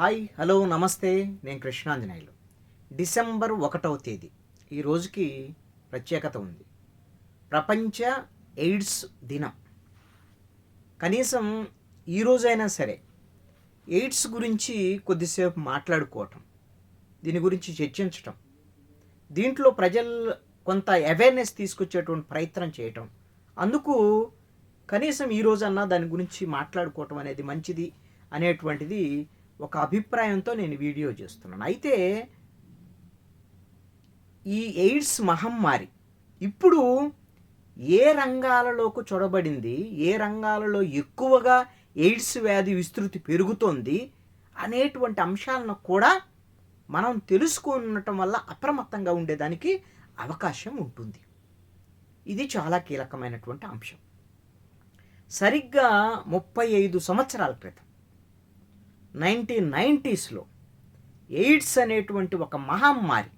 Hi hello నమస్తే. నేను Krishnanjaneyulu. December ఒకటవ తేదీ. ఈ రోజుకి ప్రత్యేకత ఉంది. ప్రపంచ ఎయిడ్స్ దినం. కనీసం ఈ రోజైనా సరే ఎయిడ్స్ గురించి కొద్దిసేపు మాట్లాడుకోవటం దీని గురించి చర్చించటం దీంట్లో ప్రజలు కొంత అవేర్నెస్ తీసుకొచ్చేటువంటి ప్రయత్నం చేయటం అందుకు కనీసం ఈ రోజన్నా దాని గురించి మాట్లాడుకోవటం అనేది మంచిది అనేటువంటిది ఒక అభిప్రాయంతో నేను వీడియో చేస్తున్నాను. అయితే ఈ ఎయిడ్స్ మహమ్మారి ఇప్పుడు ఏ రంగాలలోకి చొరబడింది ఏ రంగాలలో ఎక్కువగా ఎయిడ్స్ వ్యాధి విస్తృతి పెరుగుతోంది అనేటువంటి అంశాలను కూడా మనం తెలుసుకున్నటం వల్ల అప్రమత్తంగా ఉండేదానికి అవకాశం ఉంటుంది. ఇది చాలా కీలకమైనటువంటి అంశం. సరిగ్గా ముప్పై ఐదు సంవత్సరాల క్రితం నైన్టీన్ నైంటీస్లో ఎయిడ్స్ అనేటువంటి ఒక మహమ్మారి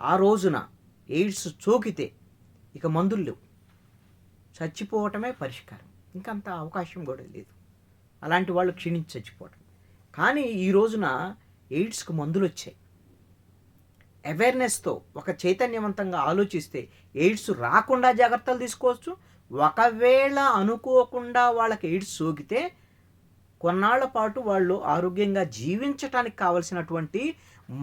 ఆ రోజున ఎయిడ్స్ సోకితే ఇక మందులు లేవు. చచ్చిపోవటమే పరిష్కారం. ఇంకంత అవకాశం కూడా లేదు. అలాంటి వాళ్ళు క్షీణించి చచ్చిపోవటం. కానీ ఈ రోజున ఎయిడ్స్కి మందులు వచ్చాయి అవేర్నెస్తో ఒక చైతన్యవంతంగా ఆలోచిస్తే ఎయిడ్స్ రాకుండా జాగ్రత్తలు తీసుకోవచ్చు. ఒకవేళ అనుకోకుండా వాళ్ళకి ఎయిడ్స్ సోకితే కొన్నాళ్ళ పాటు వాళ్ళు ఆరోగ్యంగా జీవించటానికి కావలసినటువంటి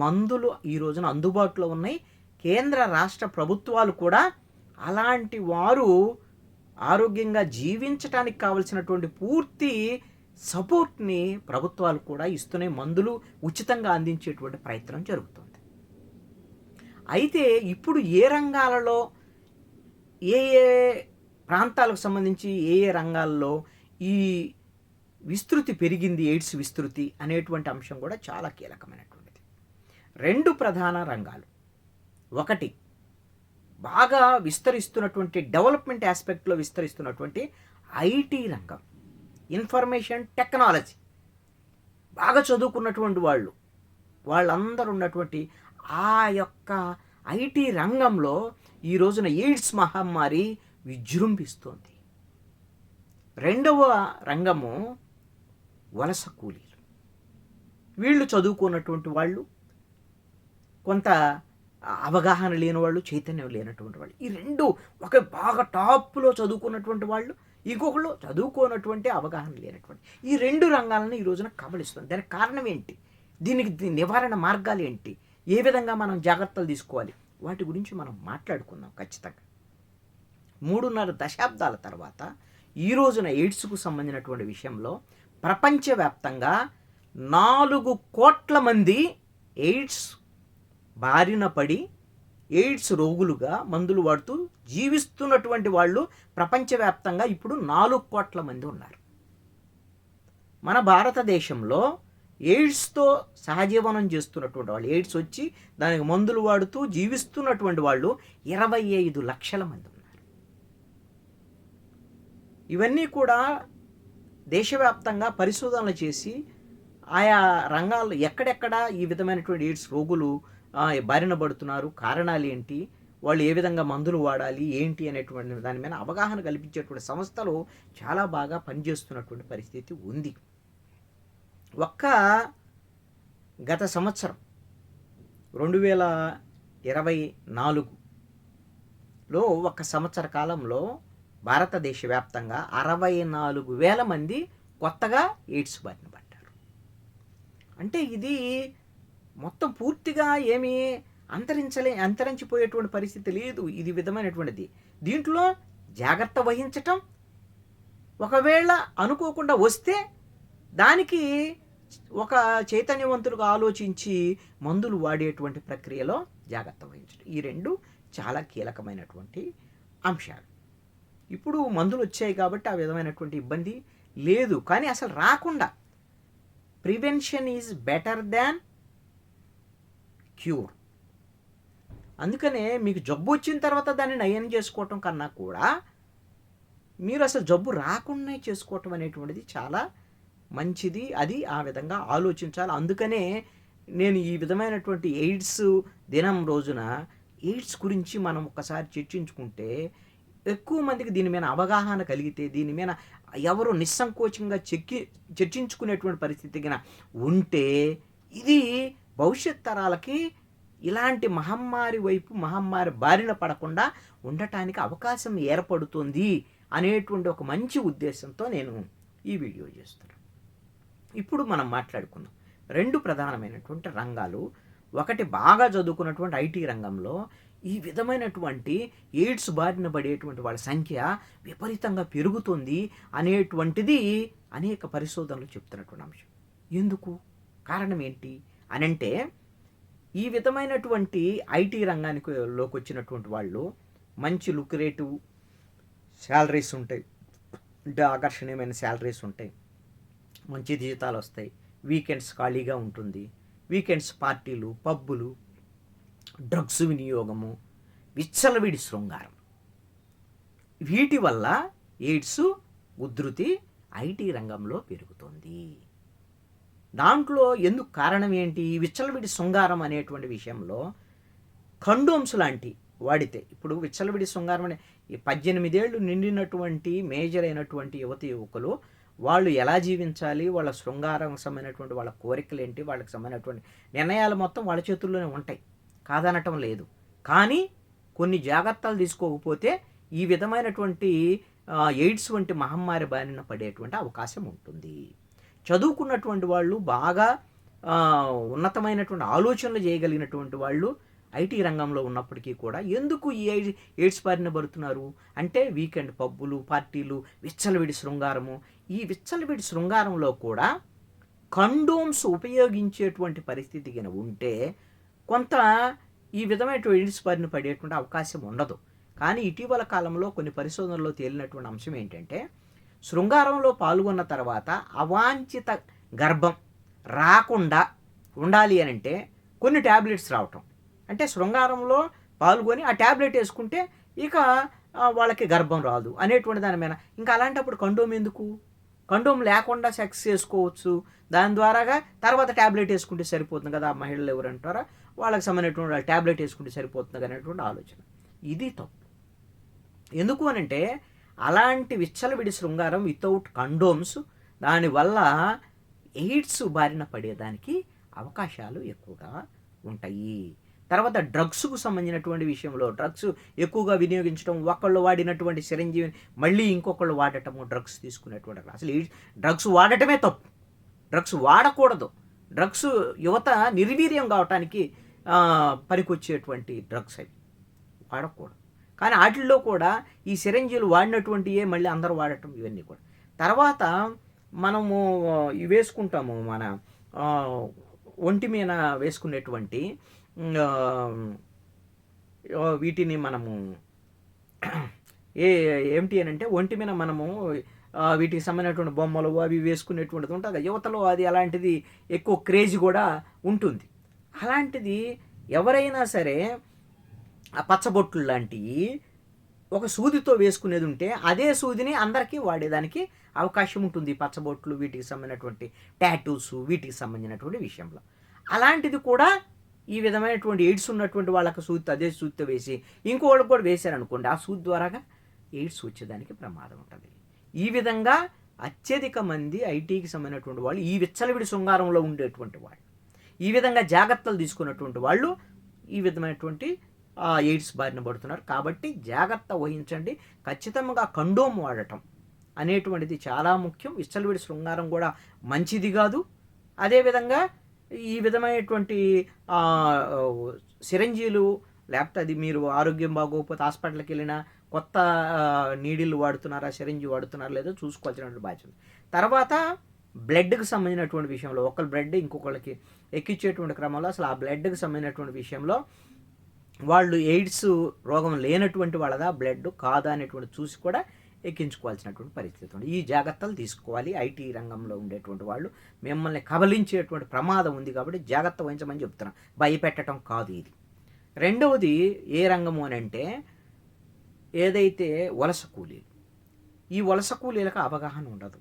మందులు ఈ రోజున అందుబాటులో ఉన్నాయి. కేంద్ర రాష్ట్ర ప్రభుత్వాలు కూడా అలాంటి వారు ఆరోగ్యంగా జీవించటానికి కావలసినటువంటి పూర్తి సపోర్ట్ని ప్రభుత్వాలు కూడా ఇస్తూనే మందులు ఉచితంగా అందించేటువంటి ప్రయత్నం జరుగుతుంది. అయితే ఇప్పుడు ఏ రంగాలలో ఏ ఏ ప్రాంతాలకు సంబంధించి ఏ ఏ రంగాల్లో ఈ విస్తృతి పెరిగింది ఎయిడ్స్ విస్తృతి అనేటువంటి అంశం కూడా చాలా కీలకమైనటువంటిది. రెండు ప్రధాన రంగాలు. ఒకటి బాగా విస్తరిస్తున్నటువంటి డెవలప్మెంట్ ఆస్పెక్ట్లో విస్తరిస్తున్నటువంటి ఐటీ రంగం. Information technology. బాగా చదువుకున్నటువంటి వాళ్ళు వాళ్ళందరూ ఉన్నటువంటి ఆ యొక్క ఐటీ రంగంలో ఈ రోజున ఎయిడ్స్ మహమ్మారి విజృంభిస్తోంది. రెండవ రంగము వలస కూలీలు. వీళ్ళు చదువుకున్నటువంటి వాళ్ళు కొంత అవగాహన లేని వాళ్ళు చైతన్యం లేనటువంటి వాళ్ళు. ఈ రెండు ఒక బాగా టాప్లో చదువుకున్నటువంటి వాళ్ళు ఇంకొకళ్ళు చదువుకోనటువంటి అవగాహన లేనటువంటి. ఈ రెండు రంగాలను ఈ రోజున కబలిస్తుంది దానికి కారణం ఏంటి? దీనికి నివారణ మార్గాలు ఏంటి? ఏ విధంగా మనం జాగ్రత్తలు తీసుకోవాలి? వాటి గురించి మనం మాట్లాడుకుందాం ఖచ్చితంగా. మూడున్నర దశాబ్దాల తర్వాత ఈ రోజున ఎయిడ్స్కు సంబంధించినటువంటి విషయంలో ప్రపంచవ్యాప్తంగా నాలుగు కోట్ల మంది ఎయిడ్స్ బారిన పడి ఎయిడ్స్ రోగులుగా మందులు వాడుతూ జీవిస్తున్నటువంటి వాళ్ళు ప్రపంచవ్యాప్తంగా ఇప్పుడు నాలుగు కోట్ల మంది ఉన్నారు. మన భారతదేశంలో ఎయిడ్స్తో సహజీవనం చేస్తున్నటువంటి వాళ్ళు ఎయిడ్స్ వచ్చి దానికి మందులు వాడుతూ జీవిస్తున్నటువంటి వాళ్ళు ఇరవై ఐదు లక్షల మంది ఉన్నారు. ఇవన్నీ కూడా దేశవ్యాప్తంగా పరిశోధనలు చేసి ఆయా రంగాల్లో ఎక్కడెక్కడ ఈ విధమైనటువంటి ఎయిడ్స్ రోగులు బారిన పడుతున్నారు కారణాలు ఏంటి వాళ్ళు ఏ విధంగా మందులు వాడాలి ఏంటి అనేటువంటి దాని మీద అవగాహన కల్పించేటువంటి సంస్థలు చాలా బాగా పనిచేస్తున్నటువంటి పరిస్థితి ఉంది. ఒక్క గత సంవత్సరం రెండు వేల ఇరవై నాలుగులో ఒక సంవత్సర కాలంలో భారతదేశ వ్యాప్తంగా అరవై నాలుగు వేల మంది కొత్తగా ఎయిడ్స్ బారిన పడ్డారు. అంటే ఇది మొత్తం పూర్తిగా ఏమీ అంతరించలే అంతరించిపోయేటువంటి పరిస్థితి లేదు. ఇది విధమైనటువంటిది. దీంట్లో జాగ్రత్త వహించటం ఒకవేళ అనుకోకుండా వస్తే దానికి ఒక చైతన్యవంతులుగా ఆలోచించి మందులు వాడేటువంటి ప్రక్రియలో జాగ్రత్త వహించడం ఈ రెండు చాలా కీలకమైనటువంటి అంశాలు. ఇప్పుడు మందులు వచ్చాయి కాబట్టి ఆ విధమైనటువంటి ఇబ్బంది లేదు. కానీ అసలు రాకుండా prevention is better than cure. అందుకనే మీకు జబ్బు వచ్చిన తర్వాత దాన్ని నయం చేసుకోవటం కన్నా కూడా మీరు అసలు జబ్బు రాకుండా చేసుకోవటం అనేటువంటిది చాలా మంచిది. అది ఆ విధంగా ఆలోచించాలి. అందుకనే నేను ఈ విధమైనటువంటి ఎయిడ్స్ దినం రోజున ఎయిడ్స్ గురించి మనం ఒకసారి చర్చించుకుంటే ఎక్కువ మందికి దీని మీద అవగాహన కలిగితే దీని మీద ఎవరు నిస్సంకోచంగా చెక్కి చర్చించుకునేటువంటి పరిస్థితి కింద ఉంటే ఇది భవిష్యత్ తరాలకి ఇలాంటి మహమ్మారి వైపు మహమ్మారి బారిన పడకుండా ఉండటానికి అవకాశం ఏర్పడుతుంది అనేటువంటి ఒక మంచి ఉద్దేశంతో నేను ఈ వీడియో చేస్తున్నాను ఇప్పుడు మనం మాట్లాడుకుందాం. రెండు ప్రధానమైనటువంటి రంగాలు ఒకటి బాగా చదువుకున్నటువంటి ఐటీ రంగంలో ఈ విధమైనటువంటి ఎయిడ్స్ బారిన పడేటువంటి వాళ్ళ సంఖ్య విపరీతంగా పెరుగుతుంది అనేటువంటిది అనేక పరిశోధనలు చెప్తున్నటువంటి అంశం. ఎందుకు? కారణం ఏంటి? అనంటే ఈ విధమైనటువంటి ఐటీ రంగానికి లోకి వచ్చినటువంటి వాళ్ళు మంచి లుక్రేటివ్ శాలరీస్ ఉంటాయి. అంటే ఆకర్షణీయమైన శాలరీస్ ఉంటాయి. మంచి జీతాలు వస్తాయి. వీకెండ్స్ ఖాళీగా ఉంటుంది. వీకెండ్స్ పార్టీలు పబ్బులు డ్రగ్స్ వినియోగము విచ్చలవిడి శృంగారం. వీటి వల్ల ఎయిడ్స్ ఉధృతి ఐటీ రంగంలో పెరుగుతుంది. దాంట్లో ఎందుకు కారణం ఏంటి? విచ్చలవిడి శృంగారం అనేటువంటి విషయంలో కండోమ్స్ లాంటి వాడితే ఇప్పుడు విచ్చలవిడి శృంగారం అనే ఈ పద్దెనిమిదేళ్ళు నిండినటువంటి మేజర్ అయినటువంటి యువతి యువకులు వాళ్ళు ఎలా జీవించాలి? వాళ్ళ శృంగారం సంబంధించినటువంటి వాళ్ళ కోరికలు ఏంటి? వాళ్ళకి సంబంధించినటువంటి నిర్ణయాలు మొత్తం వాళ్ళ చేతుల్లోనే ఉంటాయి. కాదనటం లేదు. కానీ కొన్ని జాగ్రత్తలు తీసుకోకపోతే ఈ విధమైనటువంటి ఎయిడ్స్ వంటి మహమ్మారి బారిన పడేటువంటి అవకాశం ఉంటుంది. చదువుకున్నటువంటి వాళ్ళు బాగా ఉన్నతమైనటువంటి ఆలోచనలు చేయగలిగినటువంటి వాళ్ళు ఐటీ రంగంలో ఉన్నప్పటికీ కూడా ఎందుకు ఈ ఎయిడ్- ఎయిడ్స్ బారిన పడుతున్నారు? అంటే వీకెండ్ పబ్బులు పార్టీలు విచ్చలవిడి శృంగారము. ఈ విచ్చలవిడి శృంగారంలో కూడా కండోమ్స్ ఉపయోగించేటువంటి పరిస్థితి కింద ఉంటే కొంత ఈ విధమైనటువంటి ఎయిడ్స్ బారిన పడేటువంటి అవకాశం ఉండదు. కానీ ఇటీవల కాలంలో కొన్ని పరిశోధనల్లో తేలినటువంటి అంశం ఏంటంటే శృంగారంలో పాల్గొన్న తర్వాత అవాంఛిత గర్భం రాకుండా ఉండాలి అని అంటే కొన్ని ట్యాబ్లెట్స్ రావటం. అంటే శృంగారంలో పాల్గొని ఆ ట్యాబ్లెట్ వేసుకుంటే ఇక వాళ్ళకి గర్భం రాదు అనేటువంటి దాని మీద. ఇంకా అలాంటప్పుడు కండోమ్ ఎందుకు? కండోమ్ లేకుండా సెక్స్ చేసుకోవచ్చు. దాని ద్వారాగా తర్వాత ట్యాబ్లెట్ వేసుకుంటే సరిపోతుంది కదా ఆ మహిళలు ఎవరు అంటారా? వాళ్ళకి సంబంధించినటువంటి ట్యాబ్లెట్ వేసుకుంటే సరిపోతుంది అనేటువంటి ఆలోచన. ఇది తప్పు. ఎందుకు అనంటే అలాంటి విచ్చలవిడి శృంగారం వితౌట్ కండోమ్స్ దానివల్ల ఎయిడ్స్ బారిన పడేదానికి అవకాశాలు ఎక్కువగా ఉంటాయి. తర్వాత డ్రగ్స్కు సంబంధించినటువంటి విషయంలో డ్రగ్స్ ఎక్కువగా వినియోగించడం ఒకళ్ళు వాడినటువంటి చిరంజీవిని మళ్ళీ ఇంకొకళ్ళు వాడటము డ్రగ్స్ తీసుకునేటువంటి అసలు ఈ డ్రగ్స్ వాడటమే తప్పు. డ్రగ్స్ వాడకూడదు. డ్రగ్స్ యువత నిర్వీర్యం కావటానికి పనికొచ్చేటువంటి డ్రగ్స్ అవి. వాడకూడదు. కానీ వాటిల్లో కూడా ఈ సిరంజీలు వాడినటువంటివే మళ్ళీ అందరూ వాడటం ఇవన్నీ కూడా. తర్వాత మనము వేసుకుంటాము మన ఒంటి మీద వేసుకునేటువంటి వీటిని మనము ఏ ఏమిటి అని అంటే ఒంటి మీద మనము వీటికి సంబంధించినటువంటి బొమ్మలు అవి వేసుకునేటువంటిది ఉంటుంది యువతలో అది అలాంటిది ఎక్కువ క్రేజ్ కూడా ఉంటుంది. అలాంటిది ఎవరైనా సరే ఆ పచ్చబొట్లు లాంటివి ఒక సూదితో వేసుకునేది ఉంటే అదే సూదిని అందరికీ వాడేదానికి అవకాశం ఉంటుంది పచ్చబొట్లు వీటికి సంబంధించినటువంటి టాటూస్ వీటికి సంబంధించినటువంటి విషయంలో. అలాంటిది కూడా ఈ విధమైనటువంటి ఎయిడ్స్ ఉన్నటువంటి వాళ్ళకి సూత్ అదే సూత్ వేసి ఇంకోళ్ళకి కూడా వేశారనుకోండి ఆ సూత్ ద్వారాగా ఎయిడ్స్ వచ్చేదానికి ప్రమాదం ఉంటుంది. ఈ విధంగా అత్యధిక మంది ఐటీకి సంబంధించినటువంటి వాళ్ళు ఈ విచ్చలవిడి శృంగారంలో ఉండేటువంటి వాళ్ళు ఈ విధంగా జాగ్రత్తలు తీసుకున్నటువంటి వాళ్ళు ఈ విధమైనటువంటి ఎయిడ్స్ బారిన పడుతున్నారు. కాబట్టి జాగ్రత్త వహించండి. ఖచ్చితంగా కండోమ్ వాడటం అనేటువంటిది చాలా ముఖ్యం. విచ్చలవిడి శృంగారం కూడా మంచిది కాదు. అదేవిధంగా ఈ విధమైనటువంటి సిరంజీలు లేకపోతే అది మీరు ఆరోగ్యం బాగోకపోతే హాస్పిటల్కి వెళ్ళినా కొత్త నీడిల్ వాడుతున్నారా సిరంజి వాడుతున్నారా లేదో చూసుకోవాల్సినటువంటి బాధ్యత తర్వాత బ్లడ్కి సంబంధించినటువంటి విషయంలో ఒకళ్ళ బ్లడ్ ఇంకొకళ్ళకి ఎక్కించేటువంటి క్రమంలో అసలు ఆ బ్లడ్కి సంబంధించినటువంటి విషయంలో వాళ్ళు ఎయిడ్స్ రోగం లేనటువంటి వాళ్ళదా బ్లడ్ కాదా అనేటువంటి చూసి కూడా ఎక్కించుకోవాల్సినటువంటి పరిస్థితి ఉంది. ఈ జాగ్రత్తలు తీసుకోవాలి. ఐటీ రంగంలో ఉండేటువంటి వాళ్ళు మిమ్మల్ని కబలించేటువంటి ప్రమాదం ఉంది కాబట్టి జాగ్రత్త వహించమని చెప్తున్నాను భయపెట్టడం కాదు ఇది. రెండవది ఏ రంగము అని అంటే ఏదైతే వలస కూలీలు ఈ వలస కూలీలకు అవగాహన ఉండదు.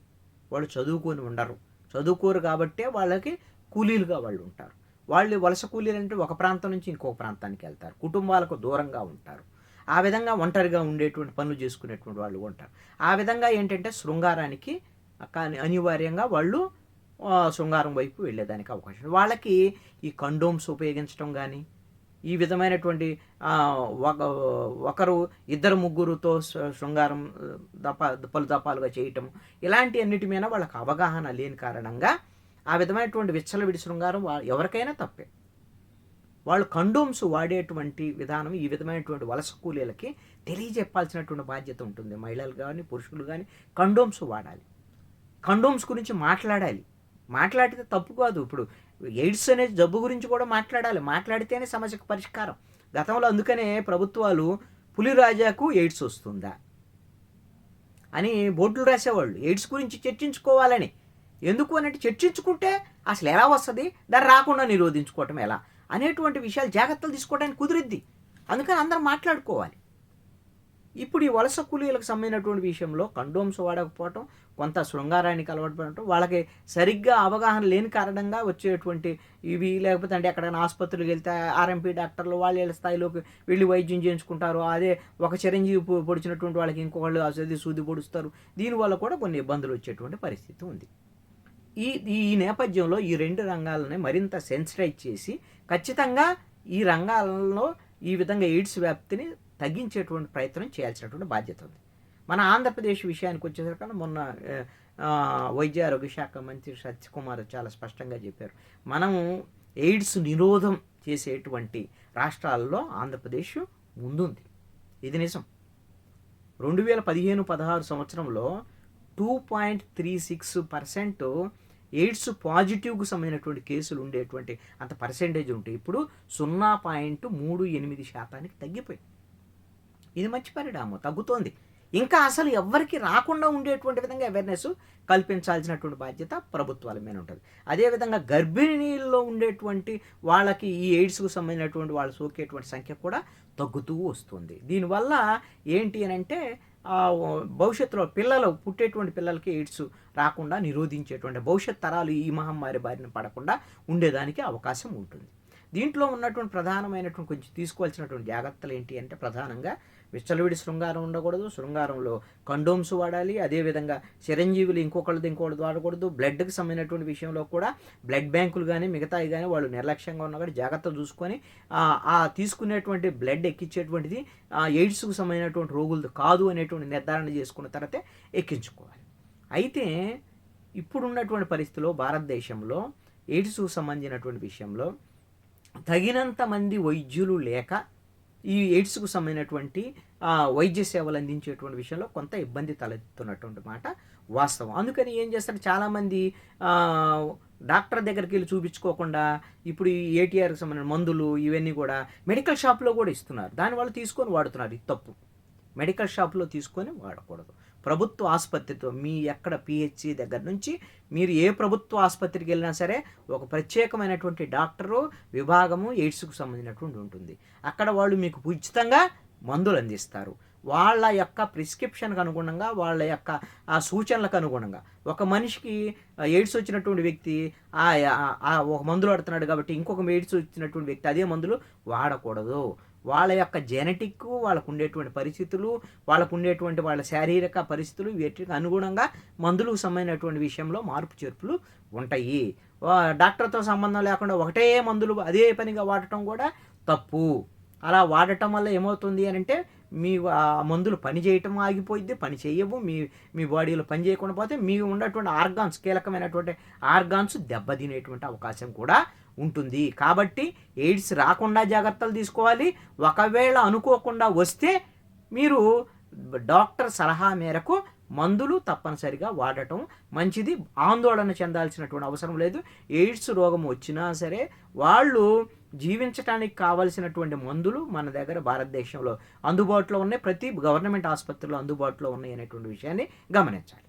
వాళ్ళు చదువుకొని ఉండరు. చదువుకోరు కాబట్టే వాళ్ళకి కూలీలుగా వాళ్ళు ఉంటారు. వాళ్ళు వలస కూలీలు అంటే ఒక ప్రాంతం నుంచి ఇంకొక ప్రాంతానికి వెళ్తారు. కుటుంబాలకు దూరంగా ఉంటారు. ఆ విధంగా ఒంటరిగా ఉండేటువంటి పనులు చేసుకునేటువంటి వాళ్ళు ఉంటారు. ఆ విధంగా ఏంటంటే శృంగారానికి కానీ అనివార్యంగా వాళ్ళు శృంగారం వైపు వెళ్ళేదానికి అవకాశం వాళ్ళకి ఈ కండోమ్స్ ఉపయోగించడం కానీ ఈ విధమైనటువంటి ఒక ఒకరు ఇద్దరు ముగ్గురుతో శృంగారం దపా దప పలు దపాలుగా చేయటం ఇలాంటి అన్నిటి మీద వాళ్ళకి అవగాహన లేని కారణంగా ఆ విధమైనటువంటి విచ్చలవిడి శృంగారం ఎవరికైనా తప్పే. వాళ్ళు కండోమ్స్ వాడేటువంటి విధానం ఈ విధమైనటువంటి వలస కూలీలకి తెలియజెప్పాల్సినటువంటి బాధ్యత ఉంటుంది. మహిళలు కానీ పురుషులు కానీ కండోమ్స్ వాడాలి. కండోమ్స్ గురించి మాట్లాడాలి. మాట్లాడితే తప్పు కాదు. ఇప్పుడు ఎయిడ్స్ అనే జబ్బు గురించి కూడా మాట్లాడాలి. మాట్లాడితేనే సమస్యకు పరిష్కారం. గతంలో అందుకనే ప్రభుత్వాలు పులిరాజాకు ఎయిడ్స్ వస్తుందా అని బోర్డులు రాసేవాళ్ళు. ఎయిడ్స్ గురించి చర్చించుకోవాలని. ఎందుకు అనంటే చర్చించుకుంటే అసలు ఎలా వస్తుంది? దాన్ని రాకుండా నిరోధించుకోవటం ఎలా? అనేటువంటి విషయాలు జాగ్రత్తలు తీసుకోవడానికి కుదిరిద్ది. అందుకని అందరం మాట్లాడుకోవాలి. ఇప్పుడు ఈ వలస కూలీలకు సంబంధించినటువంటి విషయంలో కండోమ్స్ వాడకపోవటం కొంత శృంగారానికి అలవాటు పడటం వాళ్ళకి సరిగ్గా అవగాహన లేని కారణంగా వచ్చేటువంటి ఇవి లేకపోతే అంటే ఎక్కడైనా ఆసుపత్రికి వెళ్తే ఆర్ఎంపీ డాక్టర్లు వాళ్ళ వీళ్ళ స్థాయిలోకి వెళ్ళి వైద్యం చేయించుకుంటారు. అదే ఒక చిరంజీవి పొడిచినటువంటి వాళ్ళకి ఇంకొకళ్ళు అసలు సూది పొడుస్తారు. దీనివల్ల కూడా కొన్ని ఇబ్బందులు వచ్చేటువంటి పరిస్థితి ఉంది. ఈ ఈ నేపథ్యంలో ఈ రెండు రంగాలని మరింత సెన్సిటైజ్ చేసి ఖచ్చితంగా ఈ రంగాలలో ఈ విధంగా ఎయిడ్స్ వ్యాప్తిని తగ్గించేటువంటి ప్రయత్నం చేయాల్సినటువంటి బాధ్యత ఉంది. మన ఆంధ్రప్రదేశ్ విషయానికి వచ్చేసరికి మొన్న వైద్య ఆరోగ్య శాఖ మంత్రి సత్యకుమార్ చాలా స్పష్టంగా చెప్పారు. మనము ఎయిడ్స్ నిరోధం చేసేటువంటి రాష్ట్రాల్లో ఆంధ్రప్రదేశ్ ముందుంది. ఇది నిజం. రెండు వేల పదిహేను పదహారు సంవత్సరంలో two point three six percent AIDS పాజిటివ్కు సంబంధించినటువంటి కేసులు ఉండేటువంటి అంత పర్సెంటేజ్ ఉంటే ఇప్పుడు సున్నా పాయింట్ మూడు ఎనిమిది శాతానికి తగ్గిపోయింది. ఇది మంచి పరిణామం తగ్గుతోంది. ఇంకా అసలు ఎవ్వరికి రాకుండా ఉండేటువంటి విధంగా అవేర్నెస్ కల్పించాల్సినటువంటి బాధ్యత ప్రభుత్వాల మీద ఉంటుంది. అదేవిధంగా గర్భిణీల్లో ఉండేటువంటి వాళ్ళకి ఈ ఎయిడ్స్కు సంబంధించినటువంటి వాళ్ళు సోకేటువంటి సంఖ్య కూడా తగ్గుతూ వస్తుంది. దీనివల్ల ఏంటి అని అంటే భవిష్యత్తులో పిల్లలు పుట్టేటువంటి పిల్లలకి ఎయిడ్స్ రాకుండా నిరోధించేటువంటి భవిష్యత్ తరాలు ఈ మహమ్మారి బారిన పడకుండా ఉండేదానికి అవకాశం ఉంటుంది. దీంట్లో ఉన్నటువంటి ప్రధానమైనటువంటి కొంచెం తీసుకోవాల్సినటువంటి జాగ్రత్తలు ఏంటి అంటే ప్రధానంగా విచ్చలవిడి శృంగారం ఉండకూడదు. శృంగారంలో కండోమ్స్ వాడాలి. అదేవిధంగా చిరంజీవులు ఇంకొకళ్ళది ఇంకొకటి వాడకూడదు. బ్లడ్కి సంబంధించినటువంటి విషయంలో కూడా బ్లడ్ బ్యాంకులు కానీ మిగతాయి కానీ వాళ్ళు నిర్లక్ష్యంగా ఉన్నా కూడా జాగ్రత్త చూసుకొని ఆ, తీసుకునేటువంటి బ్లడ్ ఎక్కించేటువంటిది ఆ, ఎయిడ్స్కు సంబంధించినటువంటి రోగులది కాదు అనేటువంటి నిర్ధారణ చేసుకున్న తర్వాతే ఎక్కించుకోవాలి. అయితే ఇప్పుడున్నటువంటి పరిస్థితిలో భారతదేశంలో ఎయిడ్స్కు సంబంధించినటువంటి విషయంలో తగినంత మంది వైద్యులు లేక ఈ ఎయిడ్స్కు సంబంధించినటువంటి వైద్య సేవలు అందించేటువంటి విషయంలో కొంత ఇబ్బంది తలెత్తున్నటువంటి మాట వాస్తవం. అందుకని ఏం చేస్తారు? చాలామంది డాక్టర్ దగ్గరికి వెళ్ళి చూపించుకోకుండా ఇప్పుడు ఈ ఏటీఆర్కి సంబంధించిన మందులు ఇవన్నీ కూడా మెడికల్ షాప్లో కూడా ఇస్తున్నారు. దానివల్ల తీసుకొని వాడుతున్నారు. ఇది తప్పు. మెడికల్ షాప్లో తీసుకొని వాడకూడదు. ప్రభుత్వ ఆసుపత్రితో మీ ఎక్కడ పిహెచ్సి దగ్గర నుంచి మీరు ఏ ప్రభుత్వ ఆసుపత్రికి వెళ్ళినా సరే ఒక ప్రత్యేకమైనటువంటి డాక్టరు విభాగము ఎయిడ్స్కు సంబంధించినటువంటి ఉంటుంది. అక్కడ వాళ్ళు మీకు ఉచితంగా మందులు అందిస్తారు. వాళ్ళ యొక్క ప్రిస్క్రిప్షన్కి అనుగుణంగా వాళ్ళ యొక్క ఆ సూచనలకు అనుగుణంగా. ఒక మనిషికి ఎయిడ్స్ వచ్చినటువంటి వ్యక్తి ఆ ఆ ఒక మందులు వాడుతున్నాడు కాబట్టి ఇంకొక ఎయిడ్స్ వచ్చినటువంటి వ్యక్తి అదే మందులు వాడకూడదు. వాళ్ళ యొక్క జెనెటిక్ వాళ్ళకు ఉండేటువంటి పరిస్థితులు వాళ్ళకు ఉండేటువంటి వాళ్ళ శారీరక పరిస్థితులు వీటికి అనుగుణంగా మందులకు సంబంధించినటువంటి విషయంలో మార్పు చేర్పులు ఉంటాయి. డాక్టర్తో సంబంధం లేకుండా ఒకటే మందులు అదే పనిగా వాడటం కూడా తప్పు. అలా వాడటం వల్ల ఏమవుతుంది అని అంటే మీ మందులు పని చేయటం ఆగిపోయింది పని చేయవు మీ మీ బాడీలో పని చేయకుండా పోతే మీ ఉన్నటువంటి ఆర్గాన్స్ కీలకమైనటువంటి ఆర్గాన్స్ దెబ్బతినేటువంటి అవకాశం కూడా ఉంటుంది. కాబట్టి ఎయిడ్స్ రాకుండా జాగ్రత్తలు తీసుకోవాలి. ఒకవేళ అనుకోకుండా వస్తే మీరు డాక్టర్ సలహా మేరకు మందులు తప్పనిసరిగా వాడటం మంచిది. ఆందోళన చెందాల్సినటువంటి అవసరం లేదు. ఎయిడ్స్ రోగం వచ్చినా సరే వాళ్ళు జీవించడానికి కావలసినటువంటి మందులు మన దగ్గర భారతదేశంలో అందుబాటులో ఉన్నాయి. ప్రతి గవర్నమెంట్ ఆసుపత్రిలో అందుబాటులో ఉన్నాయి అనేటువంటి విషయాన్ని గమనించాలి.